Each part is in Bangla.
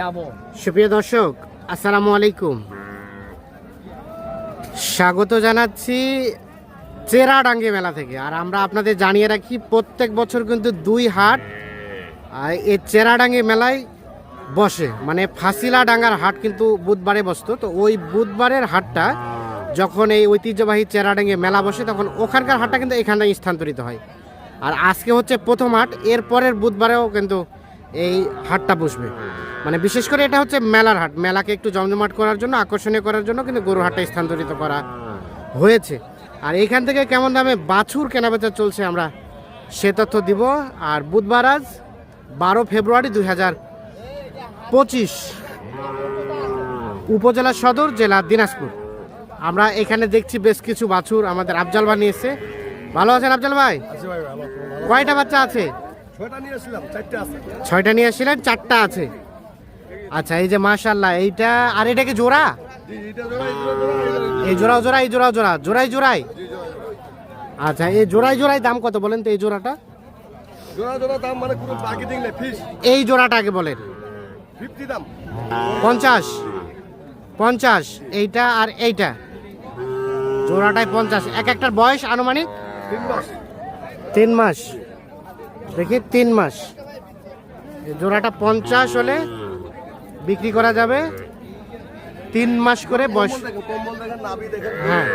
যাব সুপ্রিয় দর্শক, আসসালামু আলাইকুম। স্বাগত জানাচ্ছি চেরাডাঙ্গি মেলা থেকে। আর আমরা আপনাদের জানিয়ে রাখি, প্রত্যেক বছর কিন্তু দুই হাট এই চেরাডাঙ্গি মেলায় বসে। মানে ফাসিলা ডাঙ্গার হাট কিন্তু বুধবারে বসতো। তো ওই বুধবারের হাটটা যখন এই ঐতিহ্যবাহী চেরাডাঙ্গি মেলা বসে, তখন ওখানকার হাটটা কিন্তু এখানে স্থানান্তরিত হয়। আর আজকে হচ্ছে প্রথম হাট এর পরের বুধবারেও কিন্তু এই হাটটা বসবে। মানে বিশেষ করে এটা হচ্ছে মেলার হাট। মেলাকে একটু জমজমাট করার জন্য আকর্ষণীয় করার জন্য কিন্তু গরু হাটটা স্থানান্তরিত করা হয়েছে। আর এইখান থেকে কেমন দামে বাছুর কেনাবেচা চলছে আমরা সে তথ্য দিব। আর বুধবার আজ বারো ফেব্রুয়ারি দুই হাজার পঁচিশ উপজেলা সদর জেলা দিনাজপুর। আমরা এখানে দেখছি বেশ কিছু বাছুর আমাদের আফজাল ভাই নিয়েছে। ভালো আছেন আফজাল ভাই? কয়টা বাচ্চা আছে? ছয়টা নিয়ে আসছিলেন চারটা আছে। আচ্ছা এই যে মাশাল্লাহ এইটা আর এটা কি জোড়া? এই জোড়া, জোড়া, এই জোড়া, জোড়া জোড়াই জোড়াই। আচ্ছা এই জোড়াই জোড়াই দাম কত বলেন তো এই জোড়াটা? মানে এই জোড়াটা আগে বলেন। পঞ্চাশ পঞ্চাশ এইটা আর এইটা। জোড়াটায় পঞ্চাশ। এক একটার বয়স আনুমানিক? মাস। তিন মাস। দেখি তিন মাস। জোড়াটা পঞ্চাশ হলে বিক্রি করা যাবে। তিন মাস করে বয়স হ্যাঁ।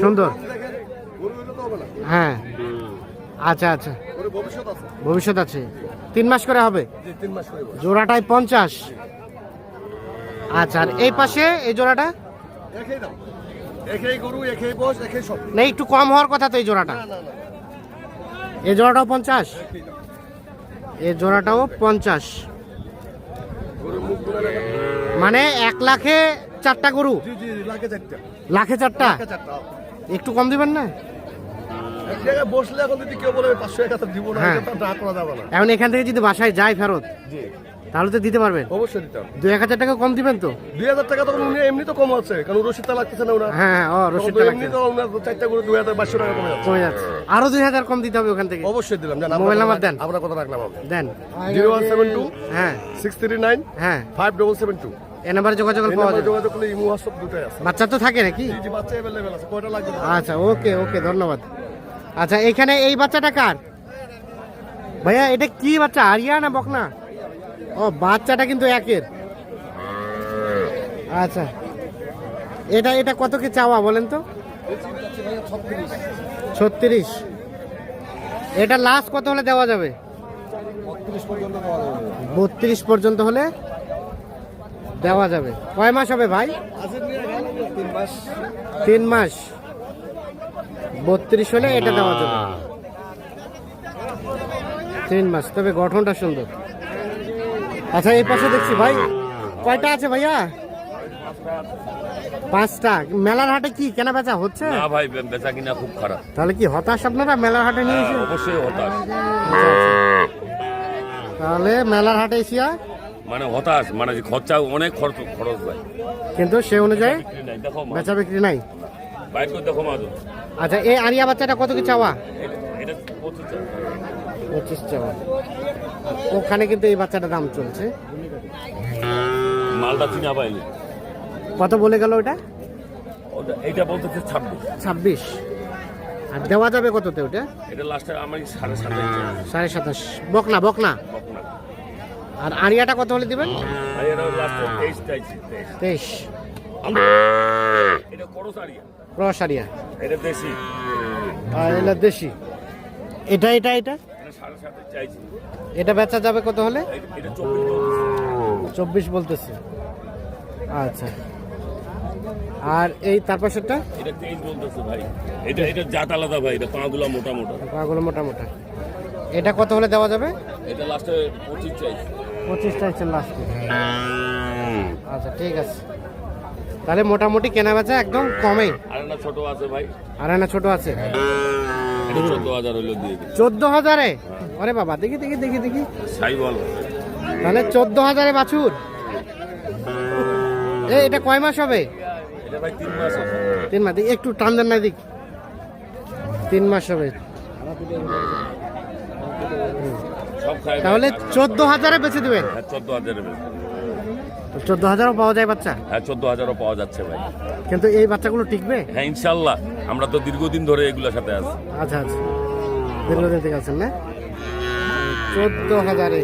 সুন্দর। হ্যাঁ। আচ্ছা আচ্ছা। ভবিষ্যৎ আছে। তিন মাস করে হবে। জোড়াটায় পঞ্চাশ। আচ্ছা আর এই পাশে এই জোড়াটা? একই গরু একই বয়স একই সব। না একটু কম হওয়ার কথা তো এই জোড়াটা। এই জোড়াটাও পঞ্চাশ? এই জোড়াটাও পঞ্চাশ। মানে এক লাখে চারটা গরু? লাখে চারটা। একটু কম দিবেন না? বসলে এখন যদি কেউ বলে পাঁচশো এক দিব না হ্যাঁ। না এখন এখান থেকে যদি বাসায় যায় ফেরত? তাহলে তো দিতে পারবেন? অবশ্যই দিতে হবে দু এক হাজার টাকা কম দিবেন তো? দুই হাজার টাকা তো উনি এমনি তো কম আছে কারণ রসিদটা লাগতেছে না ওনার। হ্যাঁ হ্যাঁ ও তখন রসিদটা এমনি তো ওনার চারটা করে দুই হাজার বাইশশো টাকা কমে যাচ্ছে। কমে যাচ্ছে। আরও দুই হাজার কম দিতে হবে ওখান থেকে। অবশ্যই দিলাম জান মোবাইল নাম্বার দেন। আমরা কথা রাখলাম দেন। জিরো ওয়ান সেভেন টু হ্যাঁ। সিক্স থ্রি নাইন হ্যাঁ। Five double seven two. এ নাম্বারে যোগাযোগ পাওয়া যাবে। যোগাযোগ করলে ইমো হোয়াটসঅ্যাপ দুটোই আছে। বাচ্চা তো থাকে নাকি? জি জি বাচ্চা অ্যাভেলেবেল আছে কয়টা লাগবে? আচ্ছা ওকে ওকে ধন্যবাদ। আচ্ছা এখানে এই বাচ্চাটা কার? ভাইয়া এটা কি বাচ্চা আরিয়া না বকনা? ও, বাচ্চাটা কিন্তু একের। আচ্ছা। এটা এটা কত কি চাওয়া বলেন তো? ছত্রিশ। এটা লাস্ট কত হলে দেওয়া যাবে? বত্রিশ পর্যন্ত হলে দেওয়া যাবে। কয় মাস হবে ভাই? তিন মাস। বত্রিশ হলে এটা দেওয়া যাবে। তিন মাস। তবে গঠনটা সুন্দর। আচ্ছা এই পাশে দেখছি ভাই। কয়টা আছে ভাইয়া? পাঁচটা। মেলার হাটে কি কেনা বেচা হচ্ছে? না ভাই বেচা কিনা খুব খারাপ। তাহলে কি হতাশ আপনারা? মেলার হাটে নিয়েছে অবশ্যই হতাশ। তাহলে মেলার হাটে এসিয়া মানে হতাশ মানে খরচা অনেক খরচ খরচ ভাই। কিন্তু সে অনুযায়ী বেচা বিক্রি নাই বাইর করে দেখো মাদু আচ্ছা এই আরিয়া বাচ্চাটা কত কি চাওয়া? এটা পঁচিশ টাকা। পঁচিশ চাওয়া। ওখানে কিন্তু এই বাচ্চাটার দাম চলছে। মালটা চিনা পাইনি। কত বলে গেল ওটা? ওটা এইটা বলতেছে ছাব্বিশ। ছাব্বিশ। আর দেওয়া যাবে কততে ওটা? এটা লাস্টে আমার সাড়ে সাথে সাড়ে সাতাশ। বকনা বকনা? আর আরিয়াটা কত হলে দিবেন? তেইশ এটা ক্রস আরিয়া। এটা দেশি। আর এটা দেশি। এটা এটা এটা? এটা সাড়ে সাথে চাইছি। এটা বেচা যাবে কত হলে? চব্বিশ বলতেছে। আচ্ছা। আর এই তার পাশেরটা? এটা তেইশ বলতেছে ভাই। এটা এটা জাত আলাদা ভাই এটা পাগুলা মোটা মোটা। পাগুলো মোটা মোটা। এটা কত হলে দেওয়া যাবে? এটা লাস্টে পঁচিশ চাইছি। পঁচিশ চাইছেন লাস্টে আচ্ছা ঠিক আছে। তাহলে মোটামুটি কেনা বেচা একদম কমে। আর একটা ছোট আছে ভাই। আর না ছোট আছে। চোদ্দ হাজার আরে বাবা দেখি দেখি দেখি দেখি। তাহলে চোদ্দ হাজারে বাছুর? এ এটা কয় মাস হবে? তিন মাস একটু টান দেন না দিক তিন মাস হবে। তাহলে চোদ্দ হাজারে বেচে দেবেন। হ্যাঁ চোদ্দ হাজারে। চোদ্দ হাজারও পাওয়া যায় বাচ্চা? হ্যাঁ চোদ্দ হাজারও পাওয়া যাচ্ছে ভাই। কিন্তু এই বাচ্চাগুলো টিকবে? হ্যাঁ ইনশাল্লাহ। আমরা তো দীর্ঘদিন ধরে এগুলোর সাথে আছি। আচ্ছা আচ্ছা। দীর্ঘদিন থেকে আছেন না? চোদ্দ হাজারে।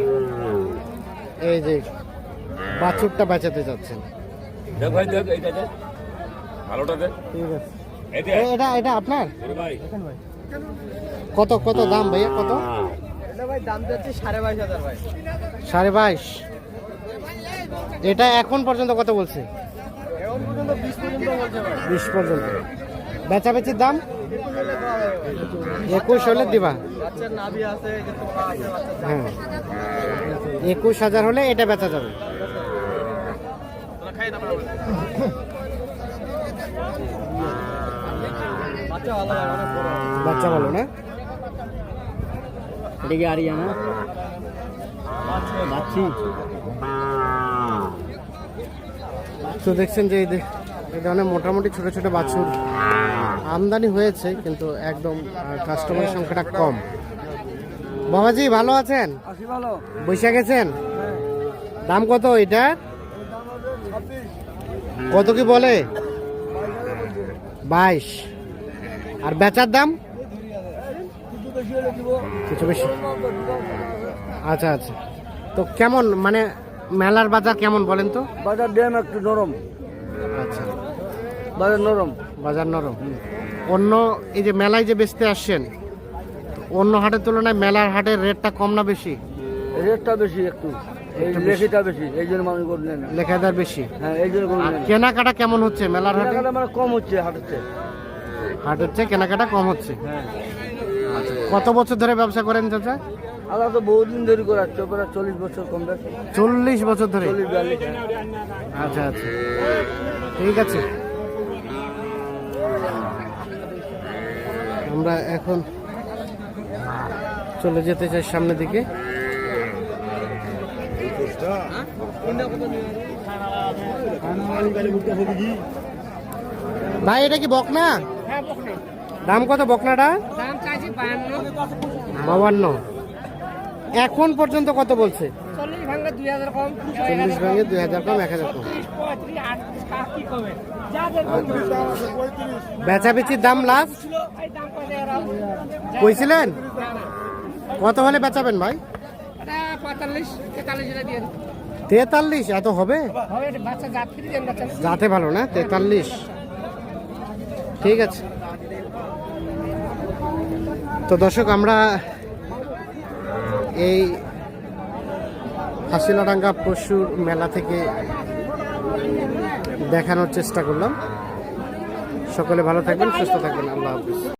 এই যে বাছুরটা বাঁচাতে চাচ্ছেন দেখ ভাই দেখ এইটা দেখ। ভালোটা দেখ। ঠিক আছে। এটা এটা আপনার? ভাই। কত কত দাম ভাইয়া কত? দাম সাড়ে বাইশ হাজার ভাই সাড়ে বাইশ এটা এখন পর্যন্ত কত বলছে? বিশ পর্যন্ত। বেচাবেচির দাম? একুশ হলে দিবা। হ্যাঁ। একুশ হাজার হলে এটা বেচা যাবে। বাচ্চা বাচ্চা না? এদিকে আরিয়ানা যাচ্ছি তো দেখছেন যে এই ধরনের মোটামুটি ছোট ছোট বাছুর আমদানি হয়েছে কিন্তু একদম কাস্টমারের সংখ্যাটা কম। বাবাজি ভালো আছেন? বৈশা গেছেন? দাম কত এটা? কত কি বলে? বাইশ। আর বেচার দাম? কিছু বেশি। আচ্ছা আচ্ছা। তো কেমন মানে মেলার বাজার কেমন বলেন তো? বাজার ড্যাম একটু নরম। আচ্ছা। বাজার নরম। বাজার নরম। অন্য এই যে মেলায় যে বেচতে আসছেন অন্য হাটের তুলনায় মেলার হাটের রেটটা কম না বেশি? রেটটা বেশি একটু। লেখিটা বেশি এই জন্য মানুষ লেখাদার বেশি? হ্যাঁ এই জন্য। কেনাকাটা কেমন হচ্ছে মেলার হাটে? মানে কম হচ্ছে হাটেতে হাটের চেয়ে কেনাকাটা কম হচ্ছে। হ্যাঁ। কত বছর ধরে ব্যবসা করেন চাচা? আলাদা তো বহুদিন ধরে করাচ্ছে প্রায় চল্লিশ বছর কম চল্লিশ বছর ধরে? আচ্ছা আচ্ছা। ঠিক আছে। আমরা এখন চলে যেতে চাই সামনের দিকে। ভাই এটা কি বকনা? দাম কত বকনাটা? দাম চাইছি বায়ান্ন বাবান্ন এখন পর্যন্ত কত বলছে? চল্লিশ হাজার কম চল্লিশ ভেঙে দুই হাজার কম এক হাজার কম। বেচাবেচির দাম লাস্ট দাম কত কইছিলেন? কত হলে বেচাবেন ভাই? তেতাল্লিশ এত হবে? যাতে ভালো না তেতাল্লিশ। ঠিক আছে। তো দর্শক আমরা এই হাসিলাডাঙ্গা পশুর মেলা থেকে দেখানোর চেষ্টা করলাম। সকলে ভালো থাকবেন, সুস্থ থাকবেন, আল্লাহ হাফিজ।